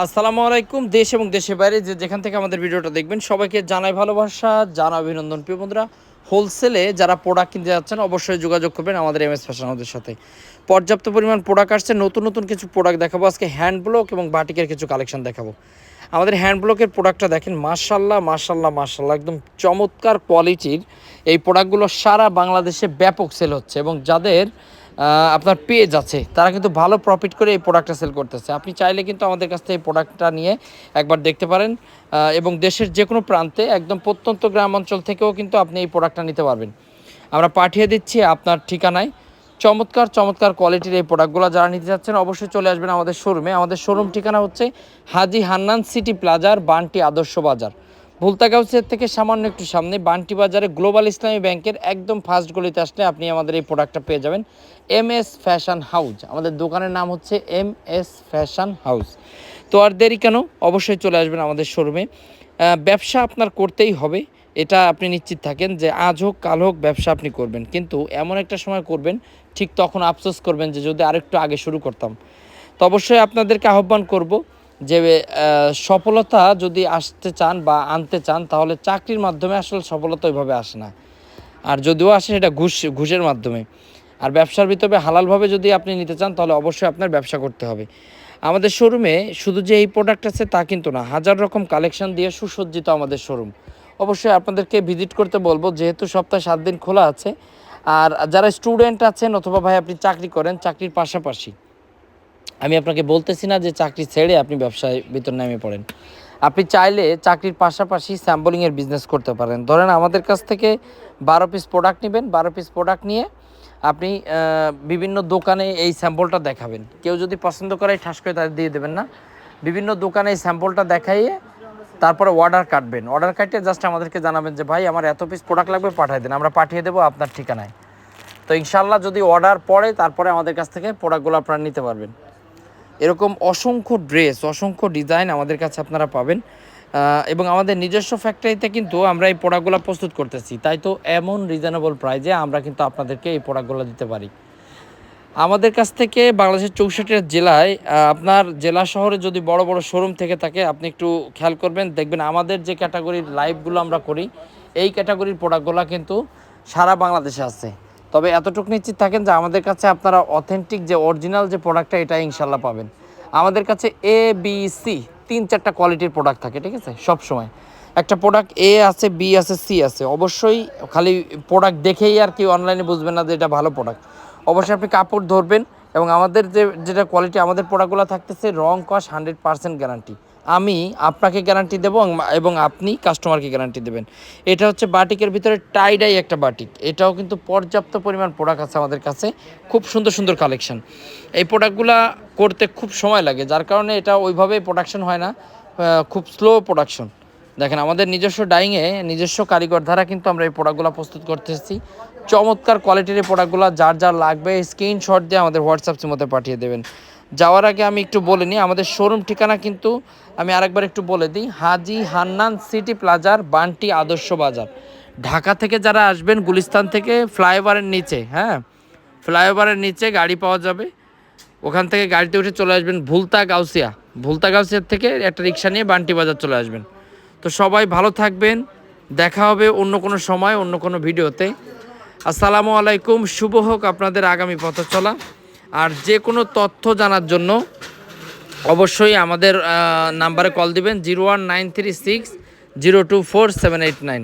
আসসালামু আলাইকুম, দেশ এবং দেশের বাইরে যে যেখান থেকে আমাদের ভিডিওটা দেখবেন, সবাইকে জানাই ভালোবাসা জানা অভিনন্দন। প্রিয় বন্ধুরা হোলসেলে যারা প্রোডাক্ট কিনতে যাচ্ছেন, অবশ্যই যোগাযোগ করবেন আমাদের এম এস ফ্যাশন সাথে। পর্যাপ্ত পরিমাণ প্রোডাক্ট আসছে, নতুন নতুন কিছু প্রোডাক্ট দেখাবো। আজকে হ্যান্ড ব্লক এবং বাটিকের কিছু কালেকশন দেখাবো। আমাদের হ্যান্ড ব্লকের প্রোডাক্টটা দেখেন মার্শাল্লাহ মার্শাল্লাহ মার্শাল্লাহ একদম চমৎকার কোয়ালিটির এই প্রোডাক্টগুলো সারা বাংলাদেশে ব্যাপক সেল হচ্ছে এবং যাদের আপনার পেজ আছে তারা কিন্তু ভালো প্রফিট করে এই প্রোডাক্টটা সেল করতেছে। আপনি চাইলে কিন্তু আমাদের কাছ থেকে এই প্রোডাক্টটা নিয়ে একবার দেখতে পারেন এবং দেশের যে কোনো প্রান্তে একদম প্রত্যন্ত গ্রাম অঞ্চল থেকেও কিন্তু আপনি এই প্রোডাক্টটা নিতে পারবেন। আমরা পাঠিয়ে দিচ্ছি আপনার ঠিকানায়। চমৎকার চমৎকার কোয়ালিটির এই প্রোডাক্টগুলো যারা নিতে চাচ্ছেন অবশ্যই চলে আসবেন আমাদের শোরুমে আমাদের শোরুম ঠিকানা হচ্ছে হাজি হান্নান সিটি প্লাজার বান্টি আদর্শ বাজার। ভুলতাগাউসের থেকে সামান্য একটু সামনে বান্টি বাজারে গ্লোবাল ইসলামী ব্যাংকের একদম ফার্স্ট গলিতে আসলে আপনি আমাদের এই প্রোডাক্টটা পেয়ে যাবেন। এম এস ফ্যাশন হাউস আমাদের দোকানের নাম হচ্ছে এম এস ফ্যাশন হাউস তো আর দেরি কেন? অবশ্যই চলে আসবেন আমাদের শোরুমে ব্যবসা আপনার করতেই হবে। এটা আপনি নিশ্চিত থাকেন যে আজ হোক, কাল হোক ব্যবসা আপনি করবেন। কিন্তু এমন একটা সময় করবেন, ঠিক তখন আফসোস করবেন যে যদি আরেকটু আগে শুরু করতাম। তো অবশ্যই আপনাদেরকে আহ্বান করব যে সফলতা যদি আসতে চান বা আনতে চান, তাহলে চাকরির মাধ্যমে আসলে সফলতা ওইভাবে আসে না। আর যদিও আসে, সেটা ঘুষ, ঘুষের মাধ্যমে। আর ব্যবসার ভিতরে হালালভাবে যদি আপনি নিতে চান, তাহলে অবশ্যই আপনার ব্যবসা করতে হবে। আমাদের শোরুমে শুধু যে এই প্রোডাক্ট আছে, তা কিন্তু না। হাজার রকম কালেকশন দিয়ে সুসজ্জিত আমাদের শোরুম অবশ্যই আপনাদেরকে ভিজিট করতে বলব, যেহেতু সপ্তাহে সাত দিন খোলা আছে। আর যারা স্টুডেন্ট আছেন অথবা ভাই আপনি চাকরি করেন, চাকরির পাশাপাশি। আমি আপনাকে বলতেছি না যে চাকরি ছেড়ে আপনি ব্যবসায় ভিতর নেমে পড়েন। আপনি চাইলে চাকরির পাশাপাশি স্যাম্পলিংয়ের বিজনেস করতে পারেন। ধরেন আমাদের কাছ থেকে বারো পিস প্রোডাক্ট নেবেন, বারো পিস প্রোডাক্ট নিয়ে আপনি বিভিন্ন দোকানে এই স্যাম্পলটা দেখাবেন। কেউ যদি পছন্দ করে ঠাস করে তাদের দিয়ে দেবেন না। বিভিন্ন দোকানে এই স্যাম্পলটা দেখাইয়ে তারপরে অর্ডার কাটবেন। অর্ডার কাটিয়ে জাস্ট আমাদেরকে জানাবেন যে, ভাই, আমার এত পিস প্রোডাক্ট লাগবে, পাঠিয়ে দেন। আমরা পাঠিয়ে দেবো আপনার ঠিকানায়। তো ইনশাল্লাহ যদি অর্ডার পড়ে, তারপরে আমাদের কাছ থেকে প্রোডাক্টগুলো আপনারা নিতে পারবেন। এরকম অসংখ্য ড্রেস, অসংখ্য ডিজাইন আমাদের কাছে আপনারা পাবেন। এবং আমাদের নিজস্ব ফ্যাক্টরিতে কিন্তু আমরা এই প্রোডাক্টগুলো প্রস্তুত করতেছি। তাই তো এমন রিজনেবল প্রাইজে আমরা কিন্তু আপনাদেরকে এই প্রোডাক্টগুলো দিতে পারি। আমাদের কাছ থেকে বাংলাদেশের চৌষট্টি জেলায় আপনার জেলা শহরে যদি বড় বড় শোরুম থেকে থাকে, আপনি একটু খেয়াল করবেন। দেখবেন আমাদের যে ক্যাটাগরির লাইভগুলো আমরা করি, এই ক্যাটাগরির প্রোডাক্টগুলো কিন্তু সারা বাংলাদেশে আছে। তবে এতটুকু নিশ্চিত থাকেন যে আমাদের কাছে আপনারা অথেন্টিক যে অরিজিনাল যে প্রোডাক্টটা এটা ইনশাল্লাহ পাবেন। আমাদের কাছে এ বি সি তিন চারটা কোয়ালিটির প্রোডাক্ট থাকে, ঠিক আছে? সব সময়। একটা প্রোডাক্ট এ আছে বি আছে সি আছে। অবশ্যই খালি প্রোডাক্ট দেখেই আর কি অনলাইনে বুঝবেন না যে এটা ভালো প্রোডাক্ট অবশ্যই আপনি কাপড় ধরবেন এবং আমাদের যে, যেটা কোয়ালিটি আমাদের প্রোডাক্টগুলো থাকতেছে, রং কস হান্ড্রেড পার্সেন্ট গ্যারান্টি আমি আপনাকে গ্যারান্টি দেবো এবং- আপনি কাস্টমারকে গ্যারান্টি দেবেন। এটা হচ্ছে বাটিকের ভিতরে টাইডাই একটা বাটিক। এটাও কিন্তু পর্যাপ্ত পরিমাণ প্রোডাক্ট আছে আমাদের কাছে। খুব সুন্দর সুন্দর কালেকশন এই প্রোডাক্টগুলো করতে খুব সময় লাগে। যার কারণে এটা ওইভাবে প্রোডাকশন হয় না। খুব স্লো প্রোডাকশন দেখেন, আমাদের নিজস্ব ডাইংয়ে নিজস্ব কারিগর দ্বারা কিন্তু আমরা এই প্রোডাক্টগুলো প্রস্তুত করতেছি। চমৎকার কোয়ালিটির এই প্রোডাক্টগুলো যার যার লাগবে স্ক্রিনশট দিয়ে আমাদের হোয়াটসঅ্যাপ মধ্যে পাঠিয়ে দেবেন। যাওয়ার আগে আমি একটু বলে নিই, আমাদের শোরুম ঠিকানা কিন্তু আমি আরেকবার একটু বলে দিই, হাজি হান্নান সিটি প্লাজার বান্টি আদর্শ বাজার। ঢাকা থেকে যারা আসবেন, গুলিস্তান থেকে ফ্লাইওভারের নিচে হ্যাঁ ফ্লাইওভারের নিচে গাড়ি পাওয়া যাবে। ওখান থেকে গাড়িতে উঠে চলে আসবেন ভুলতা গাউসিয়া। ভুলতা গাউসিয়ার থেকে একটা রিক্সা নিয়ে বান্টি বাজার চলে আসবেন। তো সবাই ভালো থাকবেন, দেখা হবে অন্য কোনো সময়, অন্য কোনো ভিডিওতে। আসসালামু আলাইকুম, শুভ হোক আপনাদের আগামী পথ চলা আর যে কোনো তথ্য জানার জন্য অবশ্যই আমাদের নাম্বারে কল দিবেন zero one nine three six zero two four seven eight nine